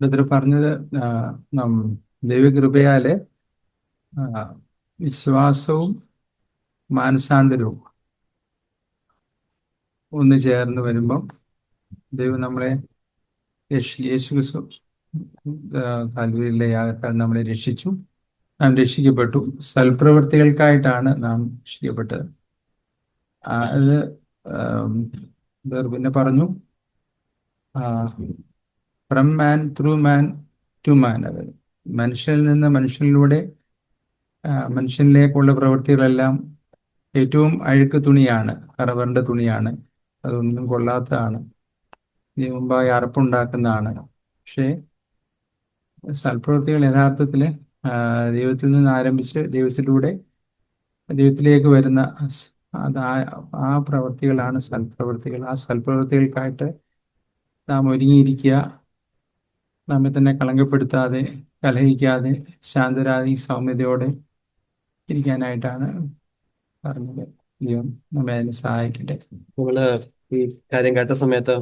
Brother പറഞ്ഞത് ദൈവകൃപയാൽ വിശ്വാസവും മാനസാന്തരവും ഒന്ന് ചേർന്ന് വരുമ്പം ദൈവം നമ്മളെ യേശു ക്രിസ്തു കാൽവരിയിലെ യാഗത്താൽ നമ്മളെ രക്ഷിച്ചു. നാം രക്ഷിക്കപ്പെട്ടു. സൽപ്രവൃത്തികൾക്കായിട്ടാണ് നാം രക്ഷിക്കപ്പെട്ടത്. അത് പിന്നെ പറഞ്ഞു. From man through man to man അത് മനുഷ്യനിൽ നിന്ന് മനുഷ്യനിലൂടെ മനുഷ്യനിലേക്കുള്ള പ്രവൃത്തികളെല്ലാം ഏറ്റവും അഴുക്ക് തുണിയാണ് കറവറിന്റെ തുണിയാണ്. അതൊന്നും കൊള്ളാത്തതാണ്. ഇതിനു മുമ്പായി അറപ്പുണ്ടാക്കുന്നതാണ്. പക്ഷേ സൽപ്രവൃത്തികൾ യഥാർത്ഥത്തിൽ ദൈവത്തിൽ നിന്ന് ആരംഭിച്ച് ദൈവത്തിലൂടെ ദൈവത്തിലേക്ക് വരുന്ന അത് ആ പ്രവൃത്തികളാണ് സൽപ്രവൃത്തികൾ. ആ സൽപ്രവൃത്തികൾക്കായിട്ട് നാം ഒരുങ്ങിയിരിക്കുക നമ്മെ തന്നെ കളങ്കപ്പെടുത്താതെ കലഹിക്കാതെ ശാന്തരാതി സൗമ്യതയോടെ ഇരിക്കാനായിട്ടാണ് പറഞ്ഞത്. ദൈവം നമ്മെ അതിനെ സഹായിക്കട്ടെ. നമ്മൾ ഈ കാര്യം കേട്ട സമയത്ത്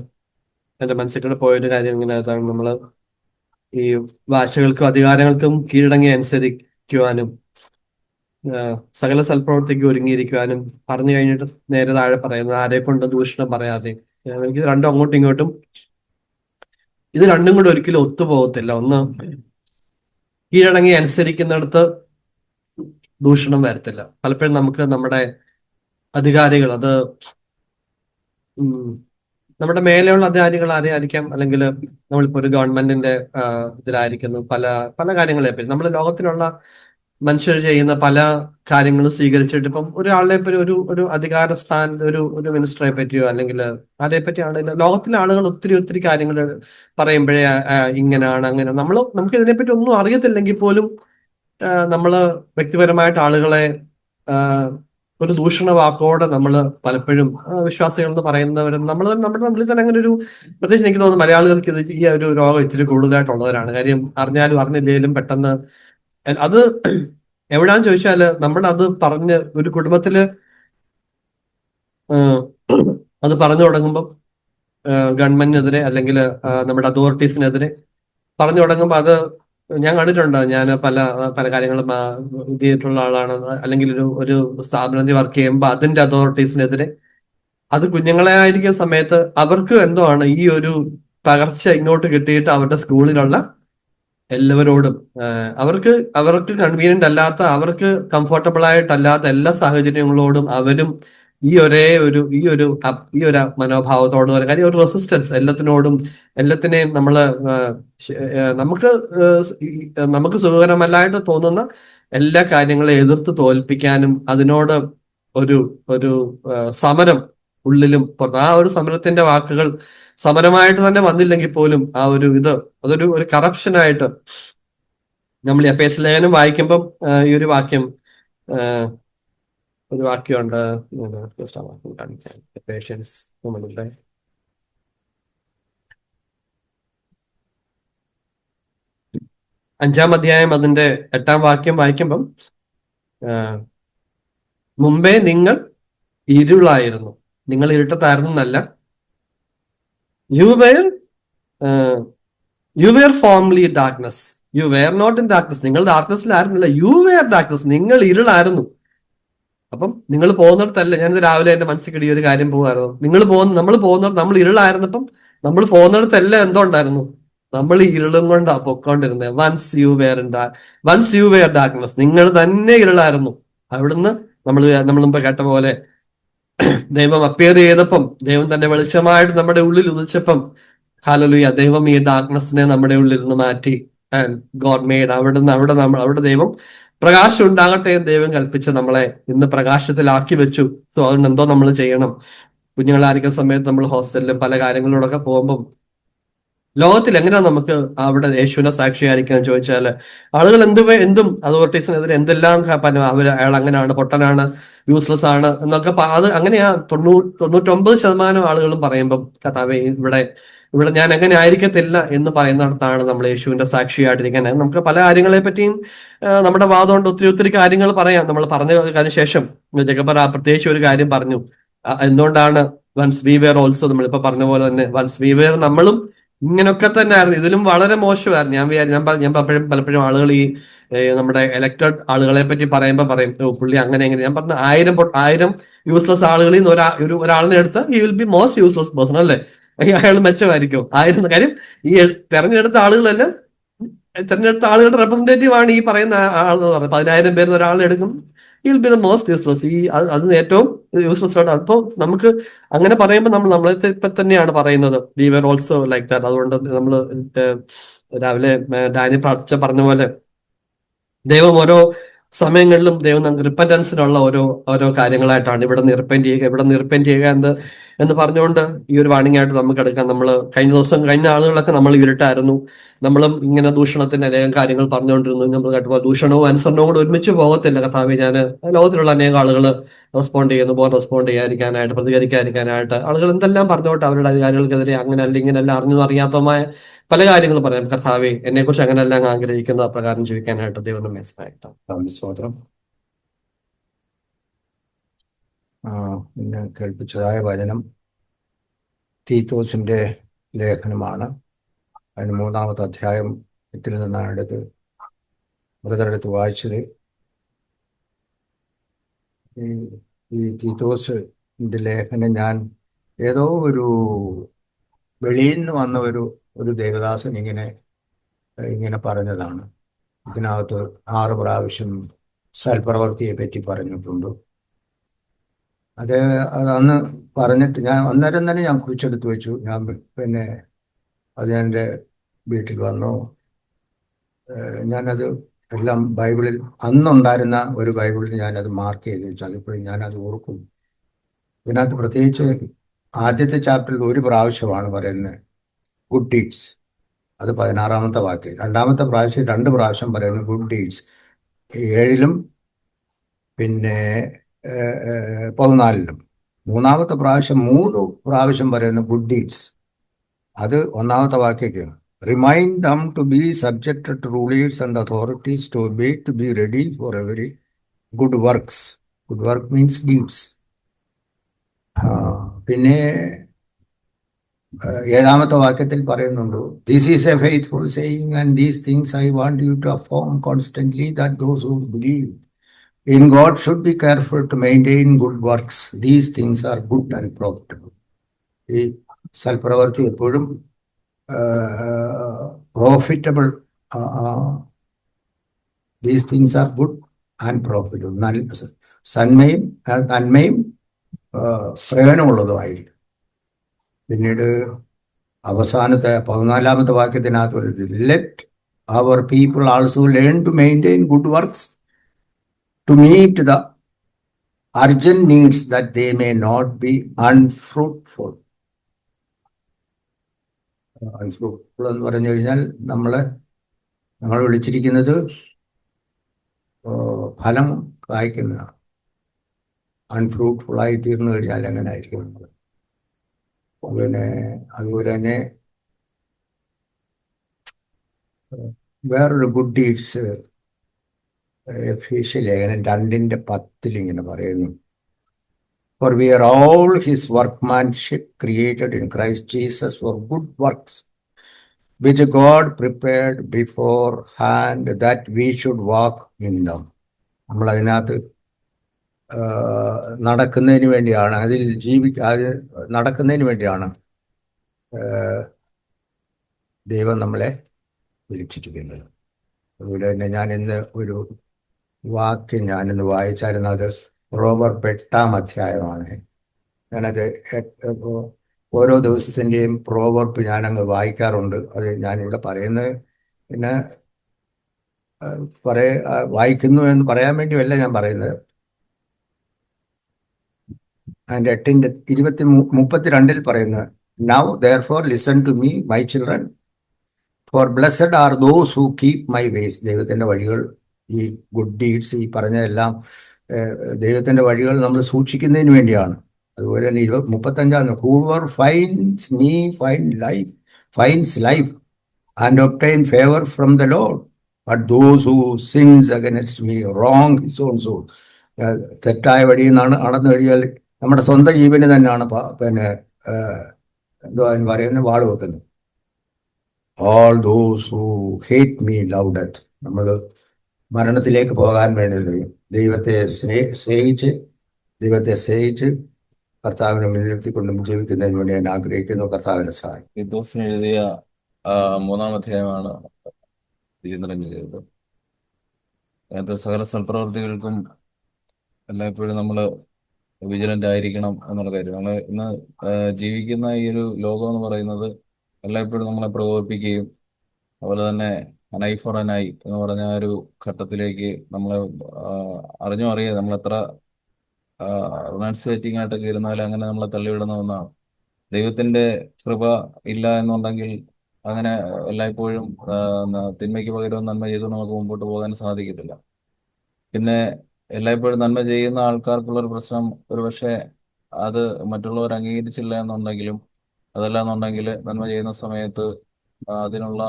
എന്റെ മനസ്സിൽ കൂടെ പോയൊരു കാര്യം ഇങ്ങനെ നമ്മൾ ഈ ഭാഷകൾക്കും അധികാരങ്ങൾക്കും കീഴടങ്ങി അനുസരിക്കുവാനും സകല സൽപ്രവർത്തിക്ക് ഒരുങ്ങിയിരിക്കുവാനും പറഞ്ഞു കഴിഞ്ഞിട്ട് നേരെ താഴെ പറയുന്നത് ആരെ കൊണ്ട് ദൂഷണം പറയാതെ. എനിക്ക് രണ്ടും അങ്ങോട്ടും ഇങ്ങോട്ടും ഇത് രണ്ടും കൂടെ ഒരിക്കലും ഒത്തുപോകത്തില്ല. ഒന്ന് കീഴടങ്ങി അനുസരിക്കുന്നിടത്ത് ദൂഷണം വരത്തില്ല. പലപ്പോഴും നമുക്ക് നമ്മുടെ അധികാരികൾ അത് നമ്മുടെ മേലെയുള്ള അധികാരികൾ ആരെയായിരിക്കാം അല്ലെങ്കിൽ നമ്മളിപ്പോ ഒരു ഗവൺമെന്റിന്റെ ഇതിലായിരിക്കുന്നു. പല പല കാര്യങ്ങളെ പറ്റി. നമ്മൾ ലോകത്തിലുള്ള മനുഷ്യർ ചെയ്യുന്ന പല കാര്യങ്ങളും സ്വീകരിച്ചിട്ട് ഇപ്പം ഒരാളെ പറ്റി ഒരു ഒരു അധികാര സ്ഥാനത്ത് ഒരു ഒരു മിനിസ്റ്ററെ പറ്റിയോ അല്ലെങ്കിൽ ആരെ പറ്റിയാണെങ്കിലും ലോകത്തിലെ ആളുകൾ ഒത്തിരി ഒത്തിരി കാര്യങ്ങൾ പറയുമ്പോഴേ ഇങ്ങനെയാണ് അങ്ങനെ. നമ്മൾ നമുക്ക് ഇതിനെപ്പറ്റി ഒന്നും അറിയത്തില്ലെങ്കിൽ പോലും നമ്മൾ വ്യക്തിപരമായിട്ട് ആളുകളെ ഒരു ദൂഷണ വാക്കോടെ നമ്മൾ പലപ്പോഴും വിശ്വാസികൾ എന്ന് പറയുന്നവരും നമ്മൾ നമ്മുടെ നമ്മളിൽ തന്നെ അങ്ങനെ ഒരു പ്രത്യേകിച്ച് എനിക്ക് തോന്നുന്നു മലയാളികൾക്ക് ഇത് ഈ ഒരു രോഗം ഇച്ചിരി കൂടുതലായിട്ടുള്ളവരാണ്. കാര്യം അറിഞ്ഞാലും അറിഞ്ഞില്ലെങ്കിലും പെട്ടെന്ന് അത് എവിടാന്ന് ചോദിച്ചാൽ നമ്മുടെ അത് പറഞ്ഞ് ഒരു കുടുംബത്തിൽ അത് പറഞ്ഞു തുടങ്ങുമ്പോൾ ഗവൺമെന്റിനെതിരെ അല്ലെങ്കിൽ നമ്മുടെ അതോറിറ്റീസിനെതിരെ പറഞ്ഞു തുടങ്ങുമ്പോൾ അത് ഞാൻ കണ്ടിട്ടുണ്ട്. ഞാൻ പല പല കാര്യങ്ങളും ചെയ്തിട്ടുള്ള ആളാണ്. അല്ലെങ്കിൽ ഒരു ഒരു സ്ഥാപനത്തിൽ വർക്ക് ചെയ്യുമ്പോൾ അതിന്റെ അതോറിറ്റീസിനെതിരെ അത് കുഞ്ഞുങ്ങളെ ആയിരിക്കുന്ന സമയത്ത് അവർക്ക് എന്തോ ആണ് ഈ ഒരു പകർച്ച ഇങ്ങോട്ട് കിട്ടിയിട്ട് അവരുടെ സ്കൂളിലുള്ള എല്ലാവരോടും അവർക്ക് അവർക്ക് കൺവീനിയന്റ് അല്ലാത്ത അവർക്ക് കംഫർട്ടബിൾ ആയിട്ടല്ലാത്ത എല്ലാ സാഹചര്യങ്ങളോടും അവരും ഈ ഒരേ ഒരു ഈ ഒരു ഈ ഒരു മനോഭാവത്തോട് കാര്യം ഒരു റെസിസ്റ്റൻസ് എല്ലാത്തിനോടും എല്ലാത്തിനെയും നമ്മൾ നമുക്ക് നമുക്ക് സുഖകരമല്ലായിട്ട് തോന്നുന്ന എല്ലാ കാര്യങ്ങളെ എതിർത്ത് തോൽപ്പിക്കാനും അതിനോട് ഒരു ഒരു സമരം ഉള്ളിലും. ആ ഒരു സമരത്തിന്റെ വാക്കുകൾ സമരമായിട്ട് തന്നെ വന്നില്ലെങ്കിൽ പോലും ആ ഒരു ഇത് അതൊരു ഒരു കറപ്ഷനായിട്ട് നമ്മൾ എഫ് എസ് ലേഖനം വായിക്കുമ്പം ഈ ഒരു വാക്യം ഒരു വാക്യമുണ്ട്. അഞ്ചാം അധ്യായം അതിന്റെ എട്ടാം വാക്യം വായിക്കുമ്പം മുമ്പേ നിങ്ങൾ ഇരുളായിരുന്നു. നിങ്ങൾ ഇരുട്ടത്തായിരുന്നു എന്നല്ല you were you were formerly darkness you were not in darkness നിങ്ങൾ ഡാർക്ക്നെസ്സിലായിരുന്നില്ല യു വെയർ ഡാർക്ക്നെസ് നിങ്ങൾ ഇരുളായിരുന്നു. അപ്പം നിങ്ങൾ പോകുന്നിടത്തല്ല. ഞാനിത് രാവിലെ എന്റെ മനസ്സിൽ കിടിയ ഒരു കാര്യം പോകുമായിരുന്നു നിങ്ങൾ പോകുന്ന നമ്മൾ പോകുന്നിടത്ത് നമ്മൾ ഇരുളായിരുന്നപ്പം നമ്മൾ പോകുന്നിടത്തല്ല എന്തോ ഉണ്ടായിരുന്നു? നമ്മൾ ഇരുളും കൊണ്ടാ പൊക്കോണ്ടിരുന്നത് once you were once you were darkness നിങ്ങൾ തന്നെ ഇരുളായിരുന്നു. അവിടുന്ന് നമ്മൾ നമ്മൾ മുമ്പ് കേട്ട പോലെ ദൈവം അപ്പിയർ ചെയ്തപ്പം ദൈവം തന്റെ വെളിച്ചമായിട്ട് നമ്മുടെ ഉള്ളിൽ ഉദിച്ചപ്പം ഹാലലുയ ദൈവം ഈ ഡാർക്ക്നെസ്സിനെ നമ്മുടെ ഉള്ളിൽ നിന്ന് മാറ്റി ആൻഡ് ഗോഡ് മെയ്ഡ് അവിടെ നിന്ന് അവിടെ നമ്മൾ അവിടെ ദൈവം പ്രകാശം ഉണ്ടാകട്ടെ എന്ന് ദൈവം കൽപ്പിച്ച നമ്മളെ ഇന്ന് പ്രകാശത്തിലാക്കി വെച്ചു. സോ അതുകൊണ്ട് എന്തോ നമ്മൾ ചെയ്യണം. കുഞ്ഞുങ്ങളായിരിക്കുന്ന സമയത്ത് നമ്മൾ ഹോസ്റ്റലിലും പല കാര്യങ്ങളിലൂടെയൊക്കെ പോകുമ്പം ലോകത്തിൽ എങ്ങനെയാ നമുക്ക് അവിടെ യേശുവിനെ സാക്ഷിയായിരിക്കാൻ ചോദിച്ചാൽ ആളുകൾ എന്ത് എന്തും അതോറിറ്റീസിനെതിരെ എന്തെല്ലാം അവർ അയാൾ അങ്ങനെയാണ് പൊട്ടനാണ് യൂസ്ലെസ് ആണ് എന്നൊക്കെ അത് അങ്ങനെയാ തൊണ്ണൂ തൊണ്ണൂറ്റൊമ്പത് ശതമാനം ആളുകളും പറയുമ്പം കഥാവേ ഇവിടെ ഇവിടെ ഞാൻ എങ്ങനെ ആയിരിക്കത്തില്ല എന്ന് പറയുന്നിടത്താണ് നമ്മൾ യേശുവിന്റെ സാക്ഷിയായിട്ടിരിക്കാൻ. നമുക്ക് പല കാര്യങ്ങളെ പറ്റിയും നമ്മുടെ വാദം കൊണ്ട് ഒത്തിരി ഒത്തിരി കാര്യങ്ങൾ പറയാം. നമ്മൾ പറഞ്ഞ അതിന് ശേഷം ജഗബർ പ്രത്യേകിച്ച് ഒരു കാര്യം പറഞ്ഞു. എന്തുകൊണ്ടാണ് വൺസ് വി വെയർ ഓൾസോ നമ്മളിപ്പോ പറഞ്ഞ പോലെ തന്നെ വൺസ് വി വെയർ നമ്മളും ഇങ്ങനൊക്കെ തന്നെയായിരുന്നു. ഇതിലും വളരെ മോശമായിരുന്നു. ഞാൻ ഞാൻ ഞാൻ പലപ്പോഴും പലപ്പോഴും ആളുകൾ ഈ നമ്മുടെ എലക്ടഡ് ആളുകളെ പറ്റി പറയുമ്പോൾ പറയും "ഓ, പുള്ളി അങ്ങനെ എങ്ങനെ ഞാൻ പറഞ്ഞ ആയിരം ആയിരം യൂസ്ലെസ് ആളുകളിൽ നിന്ന് ഒരാ ഒരു ഒരാളിനെ എടുത്ത് ഈ will be most useless person അല്ലേ? അയാൾ മെച്ചമായിരിക്കും. ആയിരം കാര്യം ഈ തെരഞ്ഞെടുത്ത ആളുകളെല്ലാം തെരഞ്ഞെടുത്ത ആളുകളുടെ റെപ്രസെന്റേറ്റീവ് ആണ് ഈ പറയുന്ന ആൾ പറയുന്നത്. പതിനായിരം പേര് ഒരാളെ എടുക്കും. Will be the most useless ഈ അത് ഏറ്റവും യൂസ്ലെസ് ആണ്. അപ്പോൾ നമുക്ക് അങ്ങനെ പറയുമ്പോൾ നമ്മൾ നമ്മളെ ഇപ്പൊ തന്നെയാണ് പറയുന്നത്. We were also like that അതുകൊണ്ട് നമ്മൾ രാവിലെ ഡാനി പ്രാർത്ഥിച്ച പറഞ്ഞ പോലെ ദൈവം ഓരോ സമയങ്ങളിലും ദൈവം നമുക്ക് റിപ്പന്റൻസിനുള്ള ഓരോ ഓരോ കാര്യങ്ങളായിട്ടാണ് ഇവിടെ റിപ്പന്റ് ചെയ്യുക. ഇവിടെ റിപ്പന്റ് ചെയ്യുക എന്ന് എന്ന് പറഞ്ഞുകൊണ്ട് ഈ ഒരു വാണിംഗ് ആയിട്ട് നമുക്ക് എടുക്കാം. നമ്മൾ കഴിഞ്ഞ ദിവസം കഴിഞ്ഞ ആളുകളൊക്കെ നമ്മൾ ഇരുട്ടായിരുന്നു. നമ്മളും ഇങ്ങനെ ദൂഷണത്തിന് അനേകം കാര്യങ്ങൾ പറഞ്ഞുകൊണ്ടിരുന്നു. നമ്മൾ കേട്ടപ്പോൾ ദൂഷണവും അനുസരണവും കൂടെ ഒരുമിച്ച് പോകത്തില്ല. കഥാവി ഞാൻ ലോകത്തിലുള്ള അനേകം ആളുകൾ റെസ്പോണ്ട് ചെയ്യുന്നു. പോലെ റെസ്പോണ്ട് ചെയ്യാതിരിക്കാനായിട്ട് പ്രതികരിക്കാതിരിക്കാനായിട്ട്. ആളുകൾ എന്തെല്ലാം പറഞ്ഞോട്ടെ അവരുടെ അധികാരികൾക്കെതിരെ അങ്ങനെ അല്ല ഇങ്ങനെയല്ല അറിഞ്ഞു അറിയാത്തമായ പല കാര്യങ്ങളും പറയാം. കർത്താവെ എന്നെ കുറിച്ച് അങ്ങനെയല്ല അങ്ങ് ആഗ്രഹിക്കുന്ന പ്രകാരം ജീവിക്കാനായിട്ട് ദൈവം നമ്മെ സഹായിക്കട്ടെ. ഇന്ന് കേൾപ്പിച്ചതായ വചനം തീത്തോസിന്റെ ലേഖനമാണ്. അതിന് മൂന്നാമത്തെ അധ്യായം എട്ടിൽ നിന്നാണ് എടുത്ത് മൃതരെടുത്ത് വായിച്ചത്. ഈ തീത്തോസിന്റെ ലേഖനം ഞാൻ ഏതോ ഒരു വെളിയിൽ നിന്ന് വന്ന ഒരു ഒരു ദേവദാസൻ ഇങ്ങനെ ഇങ്ങനെ പറഞ്ഞതാണ്. ഇതിനകത്ത് ആറ് പ്രാവശ്യം സൽപ്രവർത്തിയെ പറ്റി പറഞ്ഞിട്ടുണ്ട്. അത് അന്ന് പറഞ്ഞിട്ട് ഞാൻ അന്നേരം തന്നെ ഞാൻ കുറിച്ചെടുത്ത് വെച്ചു. ഞാൻ പിന്നെ അത് എന്റെ വീട്ടിൽ വന്നു. ഞാനത് എല്ലാം ബൈബിളിൽ അന്നുണ്ടായിരുന്ന ഒരു ബൈബിളിൽ ഞാനത് മാർക്ക് ചെയ്ത് വെച്ചു. അതിപ്പോഴും ഞാനത് ഓർക്കും. ഇതിനകത്ത് പ്രത്യേകിച്ച് ആദ്യത്തെ ചാപ്റ്ററിൽ ഒരു പ്രാവശ്യമാണ് പറയുന്നത് ഗുഡ് ഡീഡ്സ് അത് പതിനാറാമത്തെ വാക്യം. രണ്ടാമത്തെ പ്രാവശ്യം രണ്ട് പ്രാവശ്യം പറയുന്നത് ഗുഡ് ഡീഡ്സ് ഏഴിലും പിന്നെ പതിനാലിലും. മൂന്നാമത്തെ പ്രാവശ്യം മൂന്ന് പ്രാവശ്യം പറയുന്നു ഗുഡ് ഡീഡ്സ് അത് ഒന്നാമത്തെ വാക്യക്കാണ്. Remind them to be subjected to rulers and authorities to be to be ready for every good works good work means deeds പിന്നെ ഏഴാമത്തെ വാക്യത്തിൽ പറയുന്നുണ്ട് this is a faithful saying and these things I want you to affirm constantly that those who believe in God should be careful to maintain good works. These things are good and profitable. ഈ സൽപ്രവർത്തി എപ്പോഴും profitable these things are good and profitable നല്ല സന്മയും നന്മയും പ്രയോജനമുള്ളതുമായിരിക്കും പിന്നീട് അവസാനത്തെ പതിനാലാമത്തെ വാക്യത്തിനകത്ത് വരുന്നത് let our people also learn to maintain good works to meet the urgent needs that they may not be unfruitful unfruitful എന്ന് പറഞ്ഞു കഴിഞ്ഞാൽ നമ്മളെ നമ്മൾ വിളിച്ചിരിക്കുന്നത് ഫലം കായ്ക്കുന്ന അൺഫ്രൂട്ട്ഫുൾ ആയി തീർന്നു കഴിഞ്ഞാൽ എങ്ങനെ ആയിരിക്കും നമ്മൾ പിന്നെ അതുപോലെ തന്നെ വേറൊരു ഗുഡ് ഡീഡ്സ് എഫീഷ്യ ലേഖനം രണ്ടിന്റെ പത്തിൽ ഇങ്ങനെ പറയുന്നു. For we are all his workmanship created in Christ Jesus for good works which God prepared beforehand that we should walk in them ah, നടക്കുന്നതിന് വേണ്ടിയാണ് അതിൽ ജീവിക്ക അത് നടക്കുന്നതിന് വേണ്ടിയാണ് ദൈവം നമ്മളെ വിളിച്ചിരിക്കുന്നത്. അതുപോലെ തന്നെ ഞാൻ ഇന്ന് ഒരു വാക്യം ഞാനിന്ന് വായിച്ചായിരുന്നു അത് റോബർട്ട് എട്ടാം അധ്യായമാണ്. ഞാനത് ഓരോ ദിവസത്തിന്റെയും പ്രോവർപ്പ് ഞാനങ്ങ് വായിക്കാറുണ്ട്. അത് ഞാനിവിടെ പറയുന്നത് പിന്നെ പറയ വായിക്കുന്നു എന്ന് പറയാൻ വേണ്ടിയല്ല ഞാൻ പറയുന്നത്. അതിന്റെ എട്ടിന്റെ ഇരുപത്തി മുപ്പത്തിരണ്ടിൽ പറയുന്നത് now there for listen to me my children for blessed are those who keep my ways ദൈവത്തിന്റെ വഴികൾ ഈ ഗുഡ് ഡീഡ്സ് ഈ പറഞ്ഞതെല്ലാം ദൈവത്തിന്റെ വഴികൾ നമ്മൾ സൂക്ഷിക്കുന്നതിന് വേണ്ടിയാണ്. അതുപോലെ തന്നെ ഇരുപത് മുപ്പത്തഞ്ചാം whoever finds me find life finds life and obtain favour from the Lord but those who sins against me wrong his own soul തെറ്റായ വഴിയിൽ നിന്നാണ് നടന്നു കഴിഞ്ഞാൽ നമ്മുടെ സ്വന്തം ജീവന് തന്നെയാണ് പിന്നെ എന്തോ അതിന് പറയുന്നത് വാൾ വെക്കുന്നത്. All those who hate me love death നമ്മൾ മരണത്തിലേക്ക് പോകാൻ വേണ്ടി ദൈവത്തെ സ്നേ സ്നേഹിച്ച് ദൈവത്തെ സ്നേഹിച്ച് കർത്താവിനെ മുൻനിർത്തിക്കൊണ്ടും ജീവിക്കുന്നതിന് വേണ്ടി ഞാൻ ആഗ്രഹിക്കുന്നു. കർത്താവിനെ സഹായിക്കും തീത്തോസിന് എഴുതിയ മൂന്നാം അധ്യായമാണ് അതിനകത്ത് സകല സൽപ്രവർത്തികൾക്കും എല്ലായ്പ്പോഴും നമ്മൾ വിജിലന്റ് ആയിരിക്കണം എന്നുള്ള കാര്യം. നമ്മൾ ഇന്ന് ജീവിക്കുന്ന ഈ ഒരു ലോകം എന്ന് പറയുന്നത് എല്ലായ്പ്പോഴും നമ്മളെ പ്രകോപിപ്പിക്കുകയും അതുപോലെ തന്നെ അനൈ ഫോർ അനൈ എന്ന് പറഞ്ഞ ആ ഒരു ഘട്ടത്തിലേക്ക് നമ്മൾ അറിഞ്ഞോ അറിയാതെ നമ്മൾ എത്ര റൊണാൻസിയേറ്റിംഗ് ആയിട്ടൊക്കെ ഇരുന്നാലും അങ്ങനെ നമ്മളെ തള്ളിവിടുന്ന ഒന്നാണ്. ദൈവത്തിന്റെ കൃപ ഇല്ല എന്നുണ്ടെങ്കിൽ അങ്ങനെ എല്ലായ്പ്പോഴും തിന്മയ്ക്ക് പകരം നന്മ ചെയ്തു നമുക്ക് മുമ്പോട്ട് പോകാൻ സാധിക്കത്തില്ല. പിന്നെ എല്ലായ്പ്പോഴും നന്മ ചെയ്യുന്ന ആൾക്കാർക്കുള്ള ഒരു പ്രശ്നം ഒരുപക്ഷെ അത് മറ്റുള്ളവർ അംഗീകരിച്ചില്ല എന്നുണ്ടെങ്കിലും അതല്ല എന്നുണ്ടെങ്കിൽ നന്മ ചെയ്യുന്ന സമയത്ത് അതിനുള്ള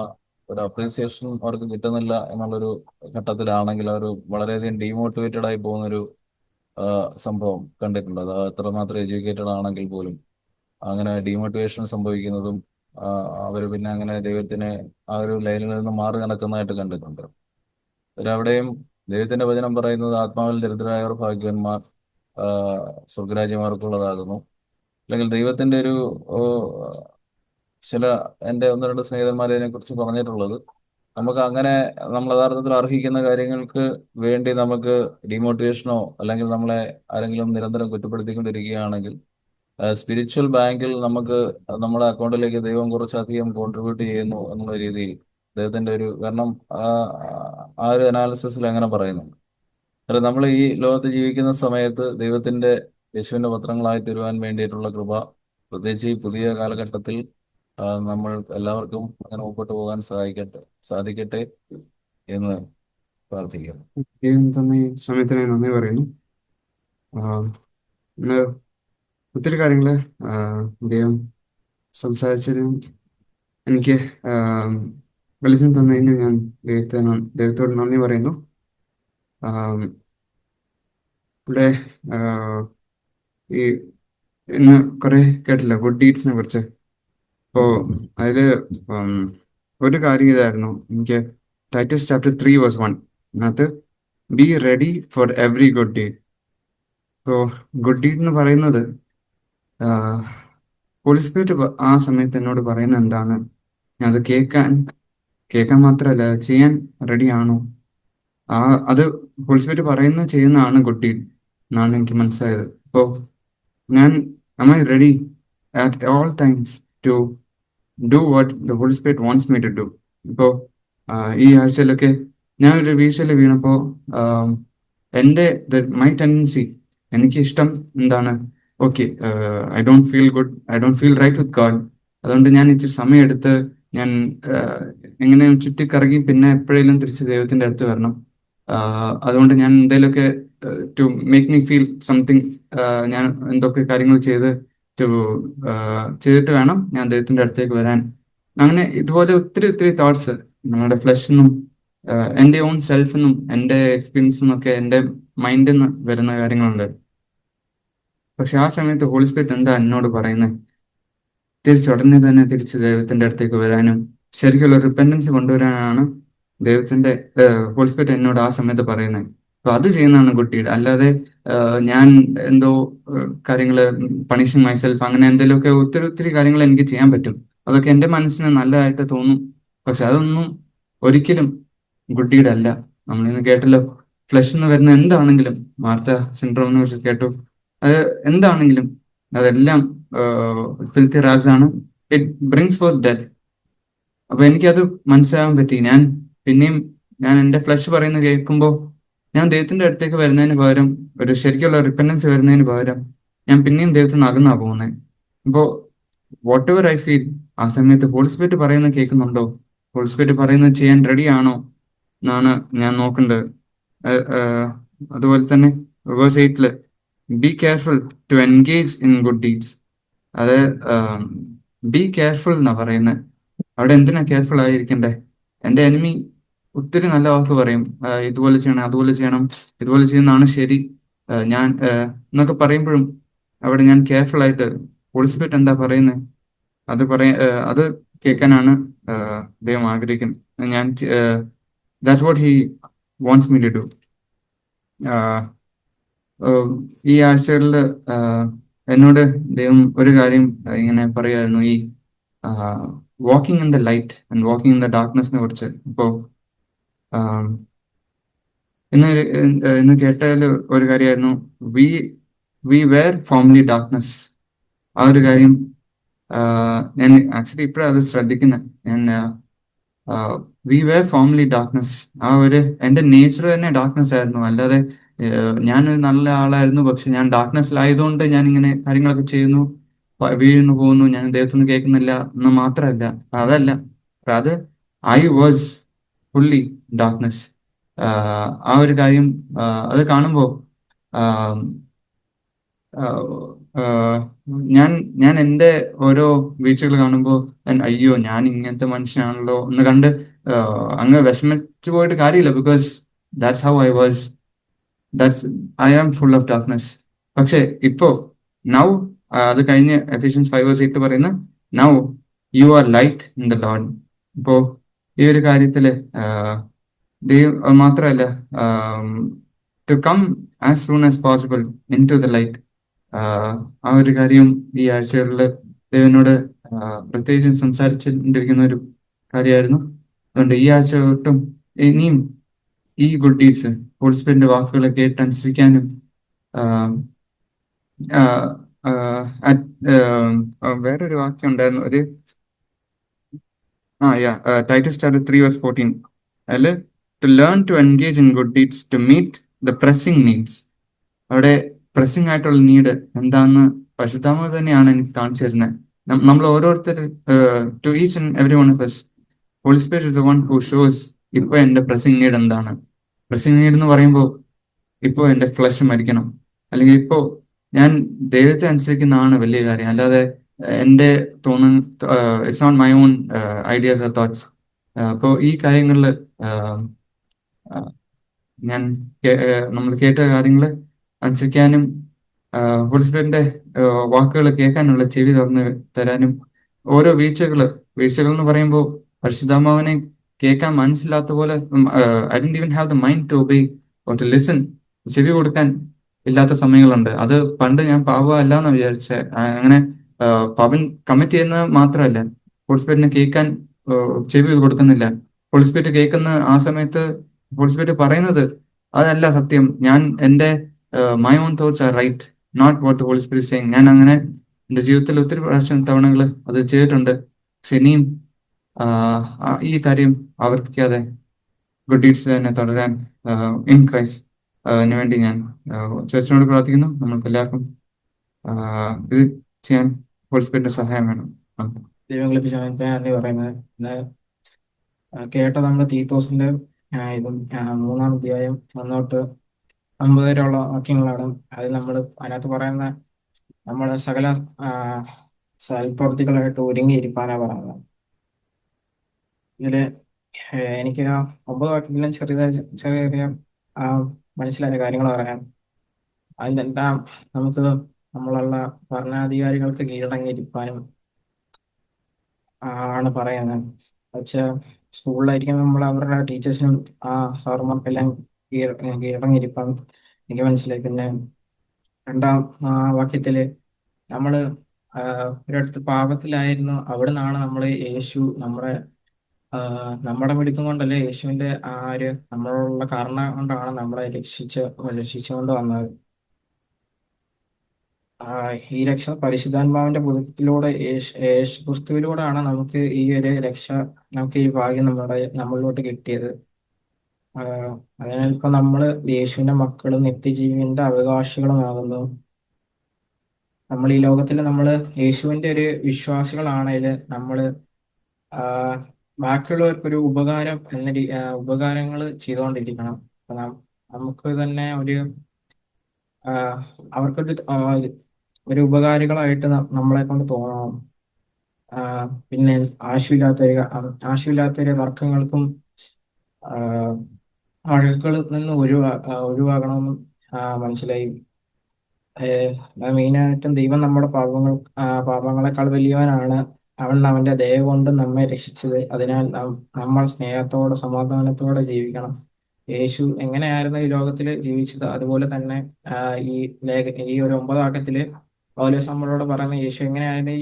ഒരു അപ്രീസിയേഷൻ അവർക്ക് കിട്ടുന്നില്ല എന്നുള്ളൊരു ഘട്ടത്തിലാണെങ്കിൽ അവർ വളരെയധികം ഡീമോട്ടിവേറ്റഡ് ആയി പോകുന്നൊരു സംഭവം കണ്ടിട്ടുണ്ട്. അത് എത്രമാത്രം എഡ്യൂക്കേറ്റഡ് ആണെങ്കിൽ പോലും. അങ്ങനെ ഡീമോട്ടിവേഷൻ സംഭവിക്കുന്നതും അവർ പിന്നെ അങ്ങനെ ദൈവത്തിന് ആ ഒരു ലൈനിൽ നിന്ന് മാറി നടക്കുന്നതായിട്ട് കണ്ടിട്ടുണ്ട്. അവരവിടെയും ദൈവത്തിന്റെ വചനം പറയുന്നത് ആത്മാവിൽ ദരിദ്രരായവർ ഭാഗ്യവന്മാർ സ്വർഗരാജ്യമാർക്കുള്ളതാകുന്നു അല്ലെങ്കിൽ ദൈവത്തിന്റെ ഒരു ചില എന്റെ ഒന്ന് രണ്ട് സ്നേഹിതന്മാരെ ഇതിനെ കുറിച്ച് പറഞ്ഞിട്ടുള്ളത്. നമുക്ക് അങ്ങനെ നമ്മൾ യഥാർത്ഥത്തിൽ അർഹിക്കുന്ന കാര്യങ്ങൾക്ക് വേണ്ടി നമുക്ക് ഡിമോട്ടിവേഷനോ അല്ലെങ്കിൽ നമ്മളെ ആരെങ്കിലും നിരന്തരം കുറ്റപ്പെടുത്തിക്കൊണ്ടിരിക്കുകയാണെങ്കിൽ സ്പിരിച്വൽ ബാങ്കിൽ നമുക്ക് നമ്മുടെ അക്കൗണ്ടിലേക്ക് ദൈവം കുറച്ചധികം കോൺട്രിബ്യൂട്ട് ചെയ്യുന്നു എന്നുള്ള രീതിയിൽ ദൈവത്തിന്റെ ഒരു കാരണം ആ ഒരു അനാലിസിസിൽ അങ്ങനെ പറയുന്നുണ്ട്. നമ്മൾ ഈ ലോകത്ത് ജീവിക്കുന്ന സമയത്ത് ദൈവത്തിന്റെ യേശുവിന്റെ പത്രങ്ങളായി തീരുവാൻ വേണ്ടിയിട്ടുള്ള കൃപ പ്രത്യേകിച്ച് ഈ പുതിയ കാലഘട്ടത്തിൽ നമ്മൾ എല്ലാവർക്കും അങ്ങനെ മുമ്പോട്ട് പോകാൻ സഹായിക്കട്ടെ സാധിക്കട്ടെ എന്ന് പ്രാർത്ഥിക്കുന്നു. തന്ന സമയത്തിന് നന്ദി പറയുന്നു. ഒത്തിരി കാര്യങ്ങൾ ആഹ് ദൈവം സംസാരിച്ചതിനും എനിക്ക് വെളിച്ചം തന്നതിന് ഞാൻ ദൈവത്തെ ദൈവത്തോട് നന്ദി പറയുന്നു. ഇവിടെ ഈ ഇന്ന് കുറെ കേട്ടില്ല ഗുഡ് ഡീഡ്സിനെ കുറിച്ച്. അപ്പോ അതിൽ ഒരു കാര്യം ഇതായിരുന്നു. എനിക്ക് Titus chapter three verse one അതിനകത്ത് be ready for every good deed so good deed എന്ന് പറയുന്നത് ഹോളി ആ സമയത്ത് എന്നോട് പറയുന്നത് എന്താണ്? ഞാൻ അത് കേൾക്കാൻ കേൾക്കാൻ മാത്രമല്ല ചെയ്യാൻ റെഡി ആണോ? ആ അത് ഹോളി പറയുന്നത് ചെയ്യുന്നതാണ് ഗുഡ് ഡീഡ് എന്നാണ് എനിക്ക് മനസ്സിലായത്. അപ്പോൾ ഞാൻ I ready at all times times to what the the spirit wants me to do do? ഇപ്പോൾ ഈ ആഴ്ചയിലൊക്കെ ഞാൻ ഒരു വീഴ്ചയിൽ വീണപ്പോൾ എന്റെ മൈ ടെൻഡൻസി എനിക്ക് ഇഷ്ടം എന്താണ്? Okay I don't feel good I don't feel right with God അതുകൊണ്ട് ഞാൻ ഇച്ചിരി സമയം എടുത്ത് ഞാൻ എങ്ങനെ ചുറ്റിക്കറങ്ങി പിന്നെ എപ്പോഴേലും തിരിച്ച് ദൈവത്തിന്റെ അടുത്ത് വരണം. അതുകൊണ്ട് ഞാൻ എന്തെങ്കിലുമൊക്കെ to make me feel something ഞാൻ എന്തൊക്കെ കാര്യങ്ങൾ ചെയ്ത് ടു ചെയ്തിട്ട് വേണം ഞാൻ ദൈവത്തിന്റെ അടുത്തേക്ക് വരാൻ. അങ്ങനെ ഇതുപോലെ ഒത്തിരി ഒത്തിരി തോട്ട്സ് നമ്മുടെ ഫ്ലഷെന്നും എന്റെ ഓൺ സെൽഫെന്നും എന്റെ എക്സ്പീരിയൻസും ഒക്കെ എന്റെ മൈൻഡിൽ നിന്ന് വരുന്ന കാര്യങ്ങളുണ്ട്. പക്ഷെ ആ സമയത്ത് ഹോളി സ്പിരിറ്റ് എന്താ എന്നോട് പറയുന്നത് തിരിച്ച് ഉടനെ തന്നെ തിരിച്ച് ദൈവത്തിന്റെ അടുത്തേക്ക് വരാനും ശരിക്കുള്ള റിപ്പൻഡൻസ് കൊണ്ടുവരാനാണ് ദൈവത്തിന്റെ ഹോളി സ്പിരിറ്റ് എന്നോട് ആ സമയത്ത് പറയുന്നത് അപ്പൊ അത് ചെയ്യുന്നതാണ് കുട്ടിയുടെ. അല്ലാതെ ഞാൻ എന്തോ കാര്യങ്ങൾ പണിഷിങ് മൈസെൽഫ് അങ്ങനെ എന്തെങ്കിലുമൊക്കെ ഒത്തിരി ഒത്തിരി കാര്യങ്ങൾ എനിക്ക് ചെയ്യാൻ പറ്റും. അതൊക്കെ എന്റെ മനസ്സിന് നല്ലതായിട്ട് തോന്നും. പക്ഷെ അതൊന്നും ഒരിക്കലും ഗുഡിയുടെ അല്ല. നമ്മളിന്ന് കേട്ടല്ലോ ഫ്ലഷ് എന്ന് വരുന്ന എന്താണെങ്കിലും വാർത്ത സിൻഡ്രോമിനെ കുറിച്ച് കേട്ടു. അത് എന്താണെങ്കിലും അതെല്ലാം ഫിൽത്തി റാഗ്സ് ആണ്. ഇറ്റ് ബ്രിങ്സ് ഫോർ ഡെത്ത് അപ്പൊ എനിക്കത് മനസ്സിലാവാൻ പറ്റി. ഞാൻ പിന്നെയും ഞാൻ എന്റെ ഫ്ലഷ് പറയുന്നത് കേൾക്കുമ്പോൾ ഞാൻ ദൈവത്തിന്റെ അടുത്തേക്ക് വരുന്നതിന് പകരം ഒരു ശരിക്കുള്ള റിപ്പൻഡൻസ് വരുന്നതിന് പകരം ഞാൻ പിന്നെയും ദൈവത്തിന് അകന്നാ പോകുന്നത് അപ്പോ വാട്ട് എവർ ഐ ഫീൽ ആ സമയത്ത് ഹോൾസ്പെറ്റ് പറയുന്നത് കേൾക്കുന്നുണ്ടോ? ഹോൾസ്പെറ്റ് പറയുന്നത് ചെയ്യാൻ റെഡി ആണോ? എന്നാണ് ഞാൻ നോക്കേണ്ടത്. അതുപോലെ തന്നെ reverse എയ്റ്റിൽ be careful to engage in good deeds അത് ബി കെയർഫുൾ എന്നാ പറയുന്നത്. അവിടെ എന്തിനാ കെയർഫുൾ ആയിരിക്കണ്ടേ? എന്റെ എനിമി ഒത്തിരി നല്ല വാക്ക് പറയും. ഇതുപോലെ ചെയ്യണം അതുപോലെ ചെയ്യണം ഇതുപോലെ ചെയ്യുന്നതാണ് ശരി. ഞാൻ എന്നൊക്കെ പറയുമ്പോഴും അവിടെ ഞാൻ കെയർഫുൾ ആയിട്ട് ഹോളിസ്പിരിറ്റ് എന്താ പറയുന്നത് അത് പറയ അത് കേൾക്കാനാണ് ദൈവം ആഗ്രഹിക്കുന്നത്. ഞാൻ that's what he wants me to do ഈ ആഴ്ചകളിൽ എന്നോട് ദൈവം ഒരു കാര്യം ഇങ്ങനെ പറയുമായിരുന്നു ഈ walking in the light and walking in the ഡാർക്ക്നെസ്സിനെ കുറിച്ച്. ഇപ്പോൾ ഇന്ന് ഇന്ന് കേട്ടതിൽ ഒരു കാര്യമായിരുന്നു. We we were formerly darkness ആ ഒരു കാര്യം ഞാൻ ആക്ച്വലി ഇപ്പോഴാണ് അത് ശ്രദ്ധിക്കുന്നത് ഞാൻ വി വെയർ ഫോംലി ഡാർക്ക്നെസ് ആ ഒരു എന്റെ നേച്ചർ തന്നെ ഡാർക്ക്നെസ് ആയിരുന്നു. അല്ലാതെ ഞാനൊരു നല്ല ആളായിരുന്നു. പക്ഷെ ഞാൻ ഡാർക്ക്നെസ്സിലായതുകൊണ്ട് ഞാൻ ഇങ്ങനെ കാര്യങ്ങളൊക്കെ ചെയ്യുന്നു. വീഴുന്നു പോകുന്നു. ഞാൻ ദൈവത്തിന്ന് കേൾക്കുന്നില്ല എന്ന് മാത്രമല്ല. അതല്ല. അത് ഐ വാസ് ഫുള്ളി ഡാർക്ക്നെസ് ആ ഒരു കാര്യം അത് കാണുമ്പോൾ ഞാൻ ഞാൻ എന്റെ ഓരോ വീഴ്ചകൾ കാണുമ്പോൾ അയ്യോ ഞാൻ ഇങ്ങനത്തെ മനുഷ്യനാണല്ലോ എന്ന് കണ്ട് അങ്ങ് വിഷമിച്ചു പോയിട്ട് കാര്യമില്ല because that's how I was that's I am full of darkness പക്ഷെ ഇപ്പോ നൗ അത് കഴിഞ്ഞ് എഫിഷ്യൻസ് ഫൈവ് എയ്റ്റ് പറയുന്ന now you are light in the Lord ഇപ്പോ ഈ ഒരു കാര്യത്തിൽ ദൈവ മാത്രമല്ല to come as soon as possible in to the light ആ ഒരു കാര്യം ഈ ആഴ്ചകളിൽ ദൈവനോട് പ്രത്യേകിച്ചും സംസാരിച്ചുകൊണ്ടിരിക്കുന്ന ഒരു കാര്യമായിരുന്നു. അതുകൊണ്ട് ഈ ആഴ്ച തൊട്ടും ഇനിയും ഈ ഗുഡ് ഡീഡ്സ് ഹോൾസ്പിന്റെ വാക്കുകൾ കേട്ട് അനുസരിക്കാനും വേറൊരു വാക്യം ഉണ്ടായിരുന്നു. ഒരു ആ യാ Titus chapter three verse fourteen അതിൽ to learn to engage in good deeds to meet the pressing needs അവിടെ പ്രസിംഗ് ആയിട്ടുള്ള നീഡ് എന്താന്ന് പരിശുദ്ധാമ തന്നെയാണ് എനിക്ക് കാണിച്ചു തരുന്നത്. നമ്മൾ ഓരോരുത്തർ to each and every one of us holy spirit is one who shows ഇപ്പൊ എന്റെ പ്രസിംഗ് നീഡ് എന്താണ്. പ്രസിംഗ് നീഡ് എന്ന് പറയുമ്പോൾ ഇപ്പോൾ എന്റെ ഫ്ലഷ് മരിക്കണം. അല്ലെങ്കിൽ ഇപ്പോ ഞാൻ ദൈവത്തെ അനുസരിക്കുന്നതാണ് വലിയ കാര്യം. അല്ലാതെ എന്റെ തോന്നുന്ന it's not my own ideas are thoughts അപ്പോൾ ഈ കാര്യങ്ങളിൽ ഞാൻ നമ്മൾ കേട്ട കാര്യങ്ങൾ അനുസരിക്കാനും ഹോളിസ്പിരിറ്റിന്റെ വാക്കുകൾ കേൾക്കാനുള്ള ചെവി തുറന്ന് തരാനും ഓരോ വീഴ്ചകൾ വീഴ്ചകൾ എന്ന് പറയുമ്പോൾ പരിശുദ്ധാമാവനെ കേൾക്കാൻ മനസ്സിലാത്ത പോലെ I D even have the mind to be or to listen ചെവി കൊടുക്കാൻ ഇല്ലാത്ത സമയങ്ങളുണ്ട്. അത് പണ്ട് ഞാൻ പാവമല്ല എന്ന് വിചാരിച്ച അങ്ങനെ പാപം കമ്മിറ്റ് ചെയ്യുന്ന മാത്രമല്ല പോളിസ്പേറ്റിനെ കേൾക്കാൻ ചെവി കൊടുക്കുന്നില്ല. പോളിസ്പേറ്റ് കേൾക്കുന്ന ആ സമയത്ത് പോളിസ്പേറ്റ് പറയുന്നത് അതല്ല സത്യം. ഞാൻ എന്റെ my own thoughts are right not what പോളിസ്പേറ്റ് saying ഞാൻ അങ്ങനെ എന്റെ ജീവിതത്തിൽ ഒത്തിരി പ്രാവശ്യം തവണകൾ അത് ചെയ്തിട്ടുണ്ട്. പക്ഷെ ഇനിയും ഈ കാര്യം ആവർത്തിക്കാതെ ഗുഡ് ഡീഡ്സ് തന്നെ തുടരാൻ ഇൻ ക്രൈസ് അതിനു വേണ്ടി ഞാൻ ചേർച്ചിനോട് പ്രാർത്ഥിക്കുന്നു. നമ്മൾക്ക് എല്ലാവർക്കും ഇത് ചെയ്യാൻ ഹോളി സ്പിരിറ്റിന്റെ സഹായം വേണം. ആമേൻ. ദൈവം പറയുന്നത്. കേട്ട നമ്മുടെ തീത്തോസിന്റെ ഇതും മൂന്നാം അധ്യായം മുന്നോട്ട് അമ്പത് വരെയുള്ള വാക്യങ്ങളാണ്. അത് നമ്മൾ അതിനകത്ത് പറയുന്ന നമ്മൾ സകല സൽപ്രവൃത്തികളായിട്ട് ഒരുങ്ങിയിരിക്കാനാ പറയുന്നത്. ഇതിൽ എനിക്ക് ആ ഒമ്പത് വാക്യത്തിലും ചെറിയ ചെറിയ ചെറിയ മനസ്സിലായ കാര്യങ്ങൾ പറയാം. അതിന്റെ നമുക്ക് നമ്മളുള്ള ഭരണാധികാരികൾക്ക് കീഴടങ്ങിയിരിക്കാനും ആണ് പറയുന്നത്. വെച്ചാൽ സ്കൂളിലായിരിക്കും നമ്മൾ അവരുടെ ടീച്ചേഴ്സിനും ആ സാറുമാർക്കെല്ലാം കീഴ- കീഴടങ്ങിയിരിക്കാൻ എനിക്ക് മനസ്സിലായി. പിന്നെ രണ്ടാം വാക്യത്തിൽ നമ്മൾ ഒരിടത്ത് പാപത്തിലായിരുന്നു അവിടെ നിന്നാണ് നമ്മൾ യേശു നമ്മുടെ നമ്മുടെ മിടുക്കം കൊണ്ടല്ലേ യേശുവിന്റെ ആ ഒരു നമ്മളോടുള്ള കാരണം കൊണ്ടാണ് നമ്മളെ രക്ഷിച്ച് രക്ഷിച്ചുകൊണ്ട് വന്നത്. ആ, ഈ രക്ഷ പരിശുദ്ധാത്മാവിന്റെ പുതുക്കത്തിലൂടെ യേശു യേശു ക്രിസ്തുവിലൂടെയാണ് നമുക്ക് ഈ ഒരു രക്ഷ നമുക്ക് ഈ ഭാഗ്യം നമ്മുടെ നമ്മളിലോട്ട് കിട്ടിയത്. അതിനാൽ ഇപ്പൊ നമ്മൾ യേശുവിന്റെ മക്കളും നിത്യജീവന്റെ അവകാശികളുമാകുന്നു. നമ്മൾ ഈ ലോകത്തിൽ നമ്മൾ യേശുവിന്റെ ഒരു വിശ്വാസികളാണേൽ നമ്മൾ ആ, ബാക്കിയുള്ളവർക്കൊരു ഉപകാരം എന്ന രീ ഉപകാരങ്ങൾ ചെയ്തുകൊണ്ടിരിക്കണം. നമുക്ക് തന്നെ ഒരു അവർക്കൊരു ഒരു ഉപകാരികളായിട്ട് നമ്മളെ കൊണ്ട് തോന്നണം. പിന്നെ ആശയമില്ലാത്ത ആശയമില്ലാത്ത തർക്കങ്ങൾക്കും വഴക്കുകളിൽ നിന്ന് ഒഴിവാ ഒഴിവാകണമെന്നും മനസ്സിലായി. മെയിനായിട്ടും ദൈവം നമ്മുടെ പാപങ്ങൾ പാപങ്ങളെക്കാൾ വലിയവനാണ്. അവൻ അവന്റെ ദയ കൊണ്ട് നമ്മെ രക്ഷിച്ചത്. അതിനാൽ നമ്മൾ സ്നേഹത്തോടെ സമാധാനത്തോടെ ജീവിക്കണം. യേശു എങ്ങനെയായിരുന്നു ഈ ലോകത്തിൽ ജീവിച്ചത്? അതുപോലെ തന്നെ ഈ ലേഖ ഈ ഒരു ഒമ്പത് വാക്യത്തിൽ പൗലോസ് നമ്മളോട് പറയുന്ന യേശു എങ്ങനെയായിരുന്നു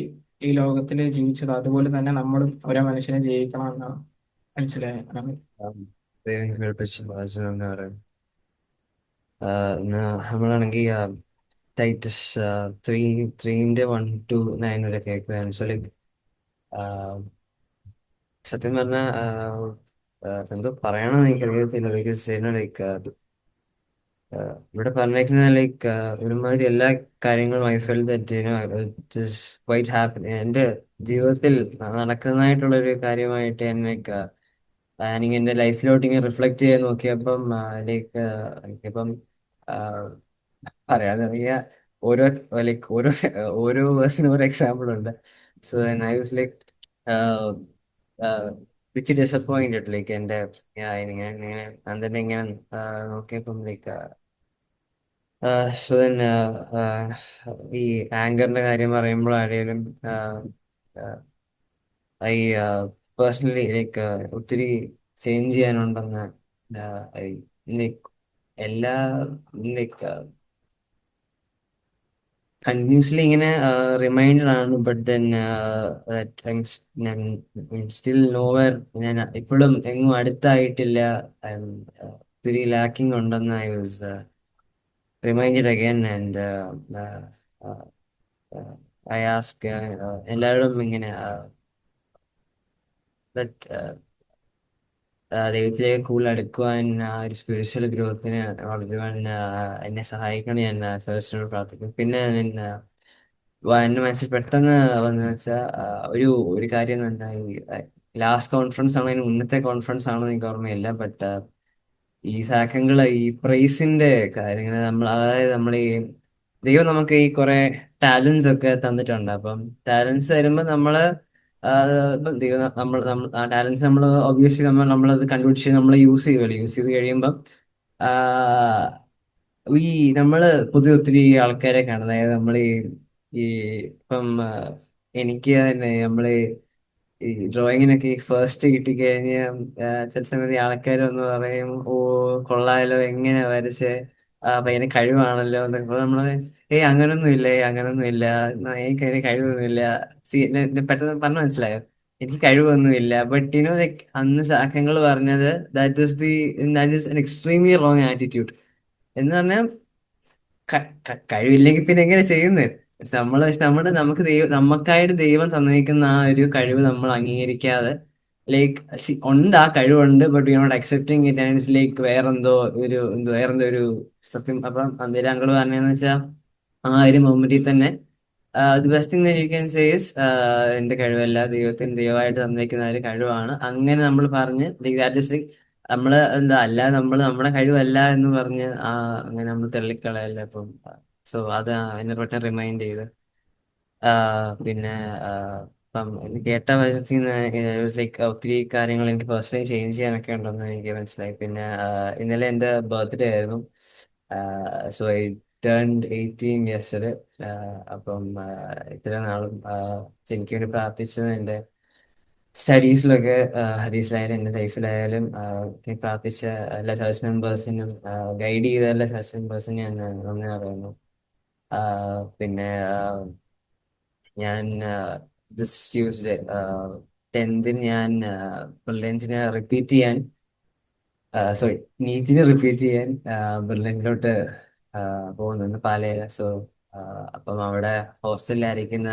ഈ ലോകത്തിൽ ജീവിച്ചത്? അതുപോലെ തന്നെ നമ്മളും ഓരോ മനുഷ്യനെ ജീവിക്കണം എന്നാണ്. മനസ്സിലായത് നമ്മളാണെങ്കിൽ ടൈറ്റസ് ത്രീ ത്രീന്റെ വൺ ടു നയൻ വരെ കേൾക്കുകയാണ് സോ ലൈക്ക് സത്യം പറഞ്ഞാൽ എന്തോ പറയണമെന്ന് എനിക്കറിയത്തില്ല ബിക്കോസ് ലൈക്ക് ഇവിടെ പറഞ്ഞേക്കുന്ന ലൈക്ക് ഒരുമാതിരി എല്ലാ കാര്യങ്ങളും I felt that quite happy എന്റെ ജീവിതത്തിൽ നടക്കുന്നതായിട്ടുള്ള ഒരു കാര്യമായിട്ട് എന്നെ ലൈക്ക് ഞാനിങ്ങനെ എന്റെ ലൈഫിലോട്ട് ഇങ്ങനെ റിഫ്ലക്ട് ചെയ്ത് നോക്കിയപ്പം ലൈക്ക് ഇപ്പം പറയാൻ തുടങ്ങിയ ഓരോ ലൈക്ക് ഓരോ ഓരോ പേഴ്സണും ഒരു എക്സാമ്പിൾ ഉണ്ട്. So I was like which disappointed like എന്റെ ഇങ്ങനെ ഇങ്ങനെ നോക്കിയപ്പം ലൈക്ക് സോ ദെൻ ഈ ആങ്കറിന്റെ കാര്യം പറയുമ്പോഴാണെങ്കിലും ഐ പേഴ്സണലി ലൈക്ക് ഒത്തിരി ചേഞ്ച് ചെയ്യാനുണ്ടെന്ന് ലൈക്ക് എല്ലാ ലൈക്ക് കണ്ടിന്യൂസ്ലി ഇങ്ങനെ റിമൈൻഡഡ് ആണ്. ബട്ട് ദെൻ സ്റ്റിൽ നോവർ ഞാൻ ഇപ്പോഴും എങ്ങും അടുത്തായിട്ടില്ല. ഒത്തിരി ലാക്കിംഗ് ഉണ്ടെന്ന് I was reminded again and I ask എല്ലാവരും ഇങ്ങനെ ദൈവത്തിലേക്ക് കൂടുതൽ അടുക്കുവാൻ ആ ഒരു സ്പിരിച്വൽ ഗ്രോത്തിന് വളരുവാൻ എന്നെ സഹായിക്കണം ഞാൻ സദസ്സിനോട് പ്രാർത്ഥിക്കും പിന്നെ എന്റെ മനസ്സിൽ പെട്ടെന്ന് വന്നു വെച്ചാൽ ഒരു ഒരു കാര്യം എന്താ ഈ ലാസ്റ്റ് കോൺഫറൻസ് ആണോ അതിന് മുന്നത്തെ കോൺഫറൻസ് ആണോ എനിക്ക് ഓർമ്മയില്ല ബട്ട് ഈ സാക്കങ്ങൾ ഈ പ്രൈസിന്റെ കാര്യങ്ങൾ നമ്മൾ അതായത് നമ്മൾ ഈ ദൈവം നമുക്ക് ഈ കുറെ ടാലൻസ് ഒക്കെ തന്നിട്ടുണ്ട്. അപ്പം ടാലൻസ് തരുമ്പോൾ നമ്മൾ നമ്മൾ നമ്മൾ ആ ടാലൻസ് നമ്മൾ ഒബ്വിയസ്ലി നമ്മൾ നമ്മളത് കണ്ടുപിടിച്ച് നമ്മൾ യൂസ് ചെയ്യുമല്ലോ യൂസ് ചെയ്ത് കഴിയുമ്പം ഈ നമ്മൾ പുതിയ ഒത്തിരി ആൾക്കാരെ കാണുന്നത് അതായത് നമ്മൾ ഈ ഇപ്പം എനിക്ക് തന്നെ നമ്മൾ ഈ ഡ്രോയിങ്ങിനൊക്കെ ഈ ഫസ്റ്റ് കിട്ടിക്കഴിഞ്ഞ് ചില സമയത്ത് ആൾക്കാർ ഒന്ന് പറയും ഓ കൊള്ളാലോ എങ്ങനെ വരച്ച്? പയ്യന് കഴിവാണല്ലോ എന്നൊക്കെ നമ്മൾ ഏയ് അങ്ങനൊന്നും ഇല്ല അങ്ങനൊന്നും ഇല്ല എനിക്ക് അതിന് കഴിവൊന്നും ഇല്ല സി പറഞ്ഞു മനസ്സിലായോ? എനിക്ക് കഴിവൊന്നുമില്ല. ബട്ട് യു നോ ലൈക്ക് അന്ന് സാഖ്യങ്ങൾ പറഞ്ഞത് that is the that is an extremely wrong attitude എന്ന് പറഞ്ഞാൽ കഴിവില്ലെങ്കിൽ പിന്നെ എങ്ങനെ ചെയ്യുന്നത് നമ്മൾ നമ്മുടെ നമുക്ക് ദൈവം നമുക്കായിട്ട് ദൈവം തന്നിരിക്കുന്ന ആ ഒരു കഴിവ് നമ്മൾ അംഗീകരിക്കാതെ ലൈക്ക് ഉണ്ട് ആ കഴിവുണ്ട് but you not accepting it and like വേറെന്തോ ഒരു വേറെന്തോ ഒരു സത്യം. അപ്പം അന്നേരം അങ്കിൾ പറഞ്ഞതെന്ന് വെച്ചാൽ ആ ഒരു മൊമെന്റിൽ തന്നെ the best thing you can says എന്റെ കഴിവല്ല ദൈവത്തിന് ദൈവമായിട്ട് തന്നിരിക്കുന്ന ഒരു കഴിവാണ്. അങ്ങനെ നമ്മൾ പറഞ്ഞ് ദാറ്റ് ഇസ് നമ്മൾ എന്താ അല്ല നമ്മൾ നമ്മുടെ കഴിവല്ല എന്ന് പറഞ്ഞ് ആ അങ്ങനെ നമ്മൾ തള്ളിക്കളയല്ല അപ്പം. സോ അത് എന്നെ പെട്ടെന്ന് റിമൈൻഡ് ചെയ്ത്. പിന്നെ ഇപ്പം കേട്ട ലൈക്ക് ഒത്തിരി കാര്യങ്ങൾ എനിക്ക് പേഴ്സണലി ചേഞ്ച് ചെയ്യാനൊക്കെ ഉണ്ടെന്ന് എനിക്ക് മനസ്സിലായി. പിന്നെ ഇന്നലെ എന്റെ ബർത്ത്ഡേ ആയിരുന്നു. So I turn eighteen years അപ്പം ഇത്ര നാളും എനിക്ക് വേണ്ടി പ്രാർത്ഥിച്ചത് എന്റെ സ്റ്റഡീസിലൊക്കെ ഹരീസിലായാലും എന്റെ ലൈഫിലായാലും പ്രാർത്ഥിച്ച എല്ലാ ചർച്ച് മെമ്പേഴ്സിനും ഗൈഡ് ചെയ്ത എല്ലാ ചർച്ച് മെമ്പേഴ്സിനും ഞാൻ നന്ദി പറയുന്നു. പിന്നെ ഞാൻ ദിസ് ട്യൂസ്ഡേ ടെൻത്തിന് ഞാൻ ബ്രില്യൻസിനെ റിപ്പീറ്റ് ചെയ്യാൻ സോറി നീറ്റിനെ റിപ്പീറ്റ് ചെയ്യാൻ ബ്രില്യന്റിലോട്ട് പോകുന്നുണ്ട് പാലയിൽ. സോ അപ്പം അവിടെ ഹോസ്റ്റലിലായിരിക്കുന്ന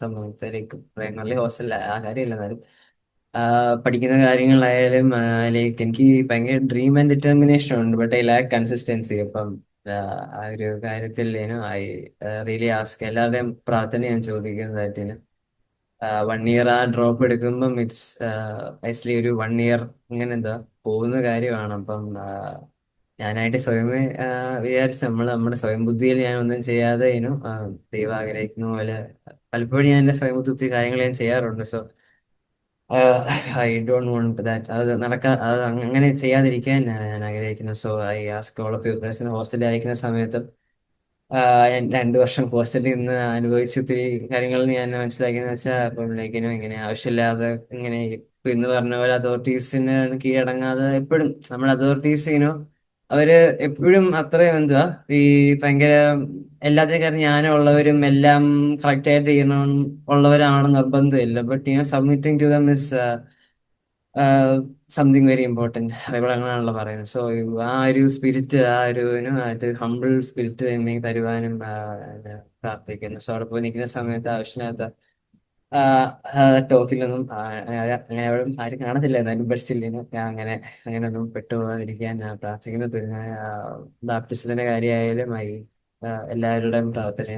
സമയത്തിലേക്ക് പ്രൈമറി ഹോസ്റ്റലിൽ ആ കാര്യമില്ല എന്നാലും. പഠിക്കുന്ന കാര്യങ്ങളായാലും ലൈക്ക് എനിക്ക് ഭയങ്കര ഡ്രീം ആൻഡ് ഡിറ്റർമിനേഷൻ ഉണ്ട്. But I lack consistency. അപ്പം ആ ഒരു കാര്യത്തിൽ ഐ റിയലി ആസ്ക് എല്ലാവരുടെയും പ്രാർത്ഥന ഞാൻ ചോദിക്കുന്നതായിട്ടിന് വൺ ഇയർ ആ ഡ്രോപ്പ് എടുക്കുമ്പം ഇറ്റ്സ് ഐസ്ലി ഒരു വൺ ഇയർ ഇങ്ങനെ എന്താ പോകുന്ന കാര്യമാണ്. അപ്പം ഞാനായിട്ട് സ്വയമേ വിചാരിച്ചു. നമ്മൾ നമ്മുടെ സ്വയം ബുദ്ധിയിൽ ഞാൻ ഒന്നും ചെയ്യാതെ ഇനും ദൈവം ആഗ്രഹിക്കുന്ന പോലെ പലപ്പോഴും ഞാൻ എന്റെ സ്വയം ബുദ്ധി കാര്യങ്ങൾ ഞാൻ ചെയ്യാറുണ്ട്. So I don't want that. അത് നടക്കാ അത് അങ്ങനെ ചെയ്യാതിരിക്കാൻ ഞാൻ ആഗ്രഹിക്കുന്നു. So I ask all of you ഹോസ്റ്റലിൽ അയക്കുന്ന സമയത്തും ഞാൻ രണ്ടു വർഷം ഹോസ്റ്റലിൽ നിന്ന് അനുഭവിച്ച ഒത്തിരി കാര്യങ്ങൾ ഞാൻ മനസ്സിലാക്കിയെന്ന് വെച്ചാൽ ഇപ്പം ലൈക്കിനും ഇങ്ങനെ ആവശ്യമില്ലാതെ ഇങ്ങനെ ഇപ്പൊ ഇന്ന് പറഞ്ഞ പോലെ അതോറിറ്റീസിന് കീഴടങ്ങാതെ എപ്പോഴും നമ്മൾ അതോറിറ്റീസിനോ അവർ എപ്പോഴും അത്രയും എന്തുവാ ഈ ഭയങ്കര എല്ലാത്തിനും കാര്യം ജ്ഞാനമുള്ളവരും എല്ലാം കറക്റ്റ് ആയിട്ട് ചെയ്യണം ഉള്ളവരാണ് നിർബന്ധമില്ല. But you submitting to them is something very important Bible അങ്ങനെയാണല്ലോ പറയുന്നത്. സോ ആ ഒരു സ്പിരിറ്റ് ആ ഒരു ഹംബിൾ സ്പിരിറ്റ് തരുവാനും പ്രാർത്ഥിക്കുന്നു. സോ അവിടെ പോയി നിൽക്കുന്ന സമയത്ത് ആവശ്യമില്ലാത്ത ടോക്കിലൊന്നും അങ്ങനെ അവിടെ ആരും കാണത്തില്ല എന്നാലും ബസ്സില്ലേനും ഞാൻ അങ്ങനെ അങ്ങനെ ഒന്നും പെട്ടുപോകാതിരിക്കാൻ പ്രാർത്ഥിക്കുന്നു. പിന്നെ ബാപ്റ്റിസത്തിന്റെ കാര്യമായാലും ആയി എല്ലാവരുടെയും പ്രാർത്ഥന